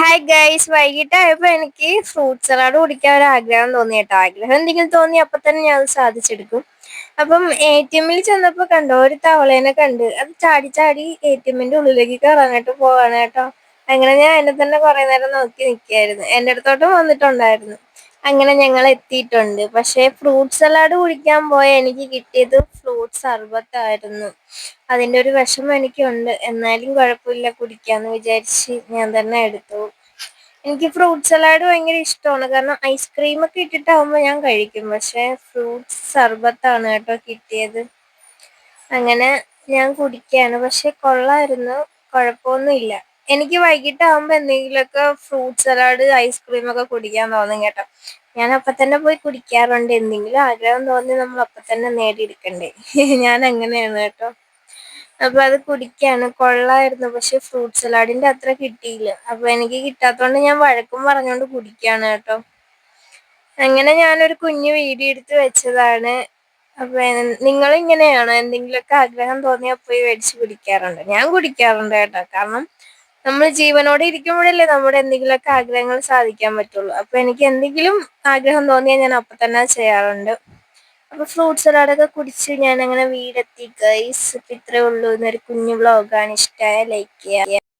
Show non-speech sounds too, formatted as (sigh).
Hi guys വൈകിട്ടായപ്പോ എനിക്ക് fruit salad കുടിക്കാൻ ഒരു ആഗ്രഹം തോന്നി കേട്ടോ. ആഗ്രഹം എന്തെങ്കിലും തോന്നി അപ്പൊ തന്നെ ഞാൻ അത് സാധിച്ചെടുക്കും. അപ്പം എ ടി എമ്മിൽ ചെന്നപ്പോ കണ്ടോ ഒരു തവളേനെ കണ്ട്. അത് ചാടി ചാടി എ ടി എമ്മിന്റെ ഉള്ളിലേക്ക് കയറാനായിട്ട് പോവാണ് കേട്ടോ. അങ്ങനെ ഞാൻ എന്നെ തന്നെ കുറെ നേരം നോക്കി നിൽക്കായിരുന്നു എന്റെ അടുത്തോട്ടും വന്നിട്ടുണ്ടായിരുന്നു. അങ്ങനെ ഞങ്ങൾ എത്തിയിട്ടുണ്ട്. പക്ഷേ ഫ്രൂട്ട് സലാഡ് കുടിക്കാൻ പോയ എനിക്ക് കിട്ടിയത് ഫ്രൂട്ട് സർബത്തായിരുന്നു അതിന്റെ ഒരു വിഷമം എനിക്കുണ്ട്. എന്നാലും കുഴപ്പമില്ല കുടിക്കാന്ന് വിചാരിച്ച് ഞാൻ തന്നെ എടുത്തു. എനിക്ക് ഫ്രൂട്ട് സലാഡ് ഭയങ്കര ഇഷ്ടമാണ്. കാരണം ഐസ്ക്രീം ഒക്കെ ഇട്ടിട്ടാവുമ്പോൾ ഞാൻ കഴിക്കും. പക്ഷേ ഫ്രൂട്ട് സർബത്താണ് കേട്ടോ കിട്ടിയത്. അങ്ങനെ ഞാൻ കുടിക്കുകയാണ് പക്ഷെ കൊള്ളായിരുന്നു. കുഴപ്പമൊന്നുമില്ല. എനിക്ക് വൈകിട്ടാകുമ്പോ എന്തെങ്കിലുമൊക്കെ ഫ്രൂട്ട് സലാഡ് ഐസ്ക്രീം ഒക്കെ കുടിക്കാൻ തോന്നും കേട്ടോ. ഞാൻ അപ്പൊ തന്നെ പോയി കുടിക്കാറുണ്ട്. എന്തെങ്കിലും ആഗ്രഹം തോന്നി നമ്മൾ അപ്പൊ തന്നെ നേടിയെടുക്കണ്ടേ. (laughs) ഞാൻ അങ്ങനെയാണ് കേട്ടോ. അപ്പൊ അത് കുടിക്കാണ്. കൊള്ളായിരുന്നു. പക്ഷെ ഫ്രൂട്ട് സലാഡിന്റെ അത്ര കിട്ടിയില്ല. അപ്പൊ എനിക്ക് കിട്ടാത്തോണ്ട് ഞാൻ വഴക്കും പറഞ്ഞോണ്ട് കുടിക്കാണ് കേട്ടോ. അങ്ങനെ ഞാനൊരു കുഞ്ഞു വീഡിയോ എടുത്ത് വെച്ചതാണ്. അപ്പൊ നിങ്ങൾ ഇങ്ങനെയാണോ? എന്തെങ്കിലുമൊക്കെ ആഗ്രഹം തോന്നിയാൽ പോയി മേടിച്ച് കുടിക്കാറുണ്ട്? ഞാൻ കുടിക്കാറുണ്ട് കേട്ടോ. കാരണം നമ്മൾ ജീവനോടെ ഇരിക്കുമ്പോഴല്ലേ നമ്മുടെ എന്തെങ്കിലുമൊക്കെ ആഗ്രഹങ്ങൾ സാധിക്കാൻ പറ്റുള്ളൂ. അപ്പൊ എനിക്ക് എന്തെങ്കിലും ആഗ്രഹം തോന്നിയാൽ ഞാൻ അപ്പൊ തന്നെ ചെയ്യാറുണ്ട്. അപ്പൊ ഫ്രൂട്ട് സലാഡൊക്കെ കുടിച്ച് ഞാൻ അങ്ങനെ വീടെത്തി ഗൈസ് ഇത്രേ ഉള്ളൂ. എന്നൊരു കുഞ്ഞു വ്ളോഗാണ് ഇഷ്ടമായ ലൈക്ക് ചെയ്യുക